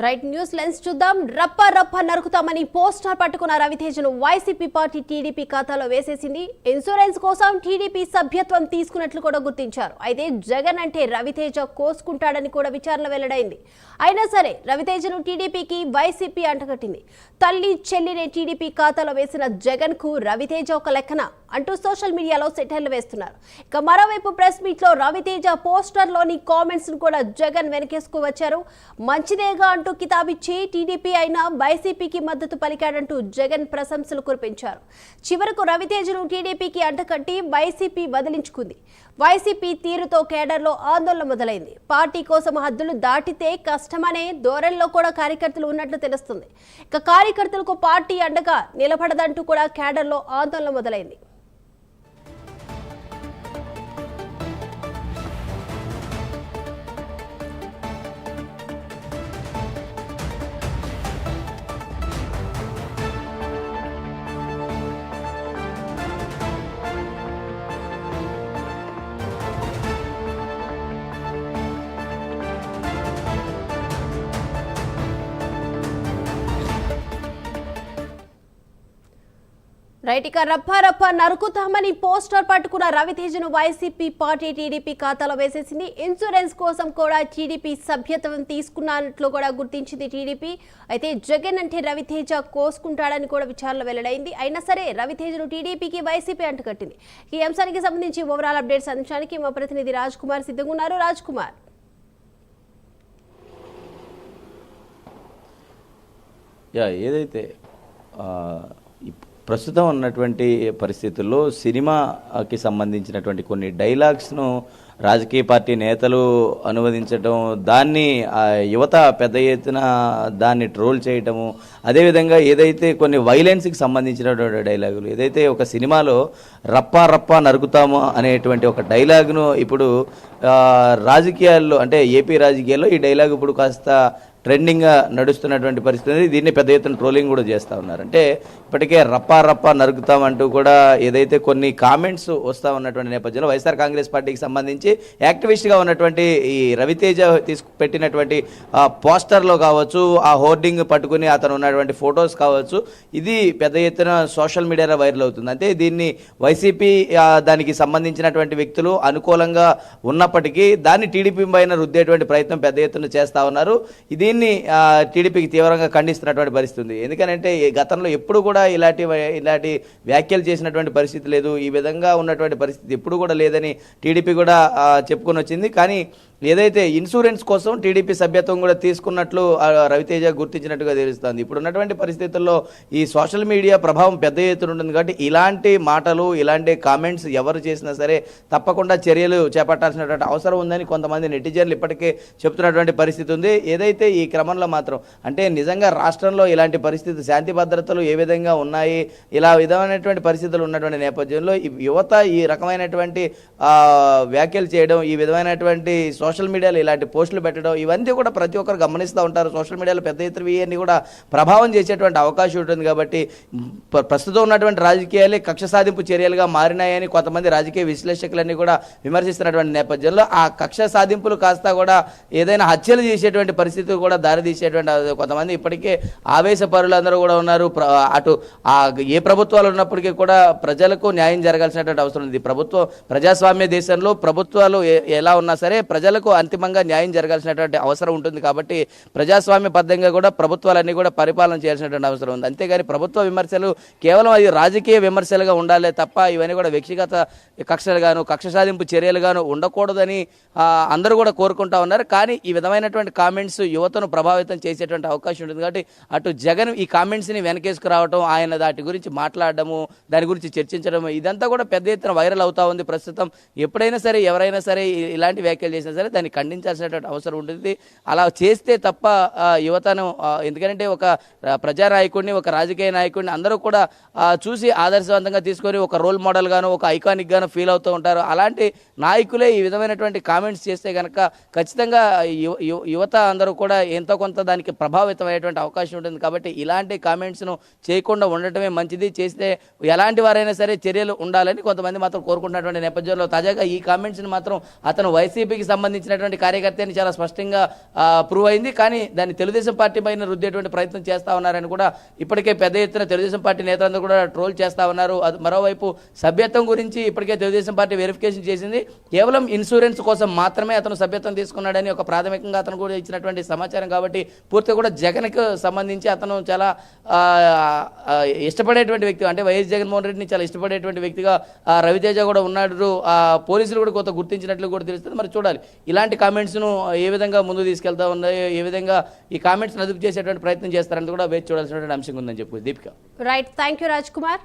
Right news lens చూద్దాం. రప్ప రప్ప నరుకుతామని పోస్టర్ పట్టుకున్న రవితేజను వైసీపీ పార్టీ టీడీపీ ఖాతాలో వేసేసింది. ఇన్సూరెన్స్ కోసం టీడీపీ సభ్యత్వం తీసుకున్నట్లు కూడా గుర్తించారు. అయితే జగన్ అంటే రవితేజ కోసుకుంటాడని కూడా విచారణ వెల్లడైంది. అయినా సరే రవితేజను టీడీపీకి వైసీపీ అంటగట్టింది. తల్లి చెల్లిని టీడీపీ ఖాతాలో వేసిన జగన్కు రవితేజ ఒక లెక్కన అంటూ సోషల్ మీడియాలో సెటైర్లు వేస్తున్నారు. ఇక మరోవైపు ప్రెస్ మీట్లో రవితేజ పోస్టర్లోని కామెంట్స్ను కామెంట్స్ కూడా జగన్ వెనకేసుకు వచ్చారు. మంచిదేగా అంటూ కితాబిచ్చి టీడీపీ అయినా వైసీపీకి మద్దతు పలికాడంటూ జగన్ ప్రశంసలు కురిపించారు. చివరకు రవితేజను టీడీపీకి అడ్డకట్టి వైసీపీ వదిలించుకుంది. వైసీపీ తీరుతో కేడర్లో ఆందోళన మొదలైంది. పార్టీ కోసం హద్దులు దాటితే కష్టమనే ధోరణిలో కూడా కార్యకర్తలు ఉన్నట్లు తెలుస్తుంది. ఇక కార్యకర్తలకు పార్టీ అండగా నిలబడదంటూ కూడా కేడర్లో ఆందోళన మొదలైంది. రైట్ ఇక రప్ప నరుకుతామని పోస్టర్ పట్టుకున్న రవితేజను వైసీపీ పార్టీ టీడీపీ ఖాతాలో వేసేసింది. ఇన్సూరెన్స్ కోసం కూడా టీడీపీ సభ్యత్వం తీసుకున్నట్లు కూడా గుర్తించింది టీడీపీ. అయితే జగన్ అంటే రవితేజ కోసుకుంటాడని కూడా విచారణ వెల్లడైంది. అయినా సరే రవితేజను టీడీపీకి వైసీపీ అంటగట్టింది ఈ అంశానికి సంబంధించి ఓవరాల్ అప్డేట్స్ అందించడానికి మా ప్రతినిధి రాజ్ కుమార్ సిద్ధంగా ఉన్నారు. రాజ్ కుమార్ యా ఏదైతే ప్రస్తుతం ఉన్నటువంటి పరిస్థితుల్లో సినిమాకి సంబంధించినటువంటి కొన్ని డైలాగ్స్ను రాజకీయ పార్టీ నేతలు అనువదించడం దాన్ని ఆ, యువత పెద్ద ఎత్తున దాన్ని ట్రోల్ చేయటము అదేవిధంగా ఏదైతే కొన్ని వైలెన్స్కి సంబంధించినటువంటి డైలాగులు ఏదైతే ఒక సినిమాలో రప్పా రప్పా నరుకుతాము అనేటువంటి ఒక డైలాగ్ను ఇప్పుడు రాజకీయాల్లో అంటే ఏపీ రాజకీయాల్లో ఈ డైలాగ్ ఇప్పుడు కాస్త ట్రెండింగ్గా నడుస్తున్నటువంటి పరిస్థితి దీన్ని పెద్ద ఎత్తున ట్రోలింగ్ కూడా చేస్తూ ఉన్నారు. అంటే ఇప్పటికే రప్పా రప్పా నరుకుతామంటూ కూడా ఏదైతే కొన్ని కామెంట్స్ వస్తూ ఉన్నటువంటి నేపథ్యంలో వైఎస్ఆర్ కాంగ్రెస్ పార్టీకి సంబంధించి యాక్టివిస్ట్గా ఉన్నటువంటి ఈ రవితేజ తీసుకు పెట్టినటువంటి పోస్టర్లో కావచ్చు ఆ హోర్డింగ్ పట్టుకుని అతను ఉన్నటువంటి ఫొటోస్ కావచ్చు ఇది పెద్ద ఎత్తున సోషల్ మీడియాలో వైరల్ అవుతుంది. అంటే దీన్ని వైసీపీ దానికి సంబంధించినటువంటి వ్యక్తులు అనుకూలంగా ఉన్నప్పటికీ దాన్ని టీడీపీ పైన రుద్దేటువంటి ప్రయత్నం పెద్ద ఎత్తున చేస్తా ఉన్నారు. ఇది దీన్ని టీడీపీకి తీవ్రంగా ఖండిస్తున్నటువంటి పరిస్థితి ఉంది. ఎందుకంటే ఈ గతంలో ఎప్పుడు కూడా ఇలాంటి ఇలాంటి వ్యాఖ్యలు చేసినటువంటి పరిస్థితి లేదు. ఈ విధంగా ఉన్నటువంటి పరిస్థితి ఎప్పుడు కూడా లేదని టీడీపీ కూడా చెప్పుకొని వచ్చింది. కానీ ఏదైతే ఇన్సూరెన్స్ కోసం టీడీపీ సభ్యత్వం కూడా తీసుకున్నట్లు రవితేజ గుర్తించినట్టుగా తెలుస్తుంది. ఇప్పుడు ఉన్నటువంటి పరిస్థితుల్లో ఈ సోషల్ మీడియా ప్రభావం పెద్ద ఎత్తున ఉంటుంది కాబట్టి ఇలాంటి మాటలు ఇలాంటి కామెంట్స్ ఎవరు చేసినా సరే తప్పకుండా చర్యలు చేపట్టాల్సినటువంటి అవసరం ఉందని కొంతమంది నెటిజన్లు ఇప్పటికే చెప్తున్నటువంటి పరిస్థితి ఉంది. ఏదైతే ఈ క్రమంలో మాత్రం అంటే నిజంగా రాష్ట్రంలో ఇలాంటి పరిస్థితి శాంతి భద్రతలు ఏ విధంగా ఉన్నాయి ఇలా విధమైనటువంటి పరిస్థితులు ఉన్నటువంటి నేపథ్యంలో యువత ఈ రకమైనటువంటి వ్యాఖ్యలు చేయడం ఈ విధమైనటువంటి సోషల్ సోషల్ మీడియాలో ఇలాంటి పోస్టులు పెట్టడం ఇవన్నీ కూడా ప్రతి ఒక్కరు గమనిస్తూ ఉంటారు. సోషల్ మీడియాలో పెద్ద ఎత్తున ఇవన్నీ కూడా ప్రభావం చేసేటువంటి అవకాశం ఉంటుంది కాబట్టి ప్ర- ప్రస్తుతం ఉన్నటువంటి రాజకీయాలే కక్ష సాధింపు చర్యలుగా మారినాయని కొంతమంది రాజకీయ విశ్లేషకులన్నీ కూడా విమర్శిస్తున్నటువంటి నేపథ్యంలో ఆ కక్ష సాధింపులు కాస్త కూడా ఏదైనా హత్యలు చేసేటువంటి పరిస్థితి కూడా దారితీసేటువంటి కొంతమంది ఇప్పటికే ఆవేశపరులందరూ కూడా ఉన్నారు. అటు ఆ ఏ ప్రభుత్వాలు ఉన్నప్పటికీ కూడా ప్రజలకు న్యాయం జరగాల్సినటువంటి అవసరం ఉంది. ప్రభుత్వం ప్రజాస్వామ్య దేశంలో ప్రభుత్వాలు ఏ- ఎలా ఉన్నా సరే ప్రజలకు అంతిమంగా న్యాయం జరగాల్సినటువంటి అవసరం ఉంటుంది కాబట్టి ప్రజాస్వామ్యబద్ధంగా కూడా ప్రభుత్వాలన్నీ కూడా పరిపాలన చేయాల్సినటువంటి అవసరం ఉంది. అంతేగాని ప్రభుత్వ విమర్శలు కేవలం అది రాజకీయ విమర్శలుగా ఉండాలి తప్ప ఇవన్నీ కూడా వ్యక్తిగత కక్షలుగాను కక్ష సాధింపు చర్యలుగాను ఉండకూడదని అందరూ కూడా కోరుకుంటా ఉన్నారు. కానీ ఈ విధమైనటువంటి కామెంట్స్ యువతను ప్రభావితం చేసేటువంటి అవకాశం ఉంటుంది కాబట్టి అటు జగన్ ఈ కామెంట్స్ని వెనకేసుకురావటం ఆయన దాటి గురించి మాట్లాడడము దాని గురించి చర్చించడం ఇదంతా కూడా పెద్ద ఎత్తున వైరల్ అవుతా ఉంది ప్రస్తుతం. ఎప్పుడైనా సరే ఎవరైనా సరే ఇలాంటి వ్యాఖ్యలు చేసినా సరే దాన్ని ఖండించాల్సినటువంటి అవసరం ఉంటుంది అలా చేస్తే తప్ప యువతను ఎందుకంటే ఒక ప్రజా ప్రజానాయకుడిని ఒక రాజకీయ నాయకుడిని అందరూ కూడా చూసి ఆదర్శవంతంగా తీసుకొని ఒక రోల్ మోడల్ గాను ఒక ఐకానిక్ గాను ఫీల్ అవుతూ ఉంటారు. అలాంటి నాయకులే ఈ విధమైనటువంటి కామెంట్స్ చేస్తే కనుక ఖచ్చితంగా యువత అందరూ కూడా ఎంతో కొంత దానికి ప్రభావితం అయ్యేటువంటి అవకాశం ఉంటుంది. కాబట్టి ఇలాంటి కామెంట్స్ను చేయకుండా ఉండటమే మంచిది. చేస్తే ఎలాంటి వారైనా సరే చర్యలు ఉండాలని కొంతమంది మాత్రం కోరుకుంటున్నటువంటి నేపథ్యంలో తాజాగా ఈ కామెంట్స్ని మాత్రం అతను వైసీపీకి సంబంధించి సంబంధించినటువంటి కార్యకర్త అని చాలా స్పష్టంగా ప్రూవ్ అయింది. కానీ దాన్ని తెలుగుదేశం పార్టీ పైన రుద్దేటువంటి ప్రయత్నం చేస్తా ఉన్నారని కూడా ఇప్పటికే పెద్ద ఎత్తున తెలుగుదేశం పార్టీ నేతలందరూ కూడా ట్రోల్ చేస్తా ఉన్నారు. అది మరోవైపు సభ్యత్వం గురించి ఇప్పటికే తెలుగుదేశం పార్టీ వెరిఫికేషన్ చేసింది. కేవలం ఇన్సూరెన్స్ కోసం మాత్రమే అతను సభ్యత్వం తీసుకున్నాడని ఒక ప్రాథమికంగా అతను కూడా ఇచ్చినటువంటి సమాచారం కాబట్టి పూర్తిగా కూడా జగన్కు సంబంధించి అతను చాలా ఇష్టపడేటువంటి వ్యక్తి. అంటే వైఎస్ జగన్మోహన్ రెడ్డిని చాలా ఇష్టపడేటువంటి వ్యక్తిగా రవితేజ కూడా ఉన్నాడు. ఆ, పోలీసులు కూడా కొంత గుర్తించినట్లు కూడా తెలుస్తుంది. మరి చూడాలి. ఇలాంటి కామెంట్స్ను ఏ విధంగా ముందు తీసుకెళ్తా ఉన్నాయో ఏ విధంగా ఈ కామెంట్స్ అదుపు చేసేటువంటి ప్రయత్నం చేస్తారని కూడా వేచి చూడాల్సినటువంటి అంశం ఉందని చెప్పు Deepika. Right thank you Raj Kumar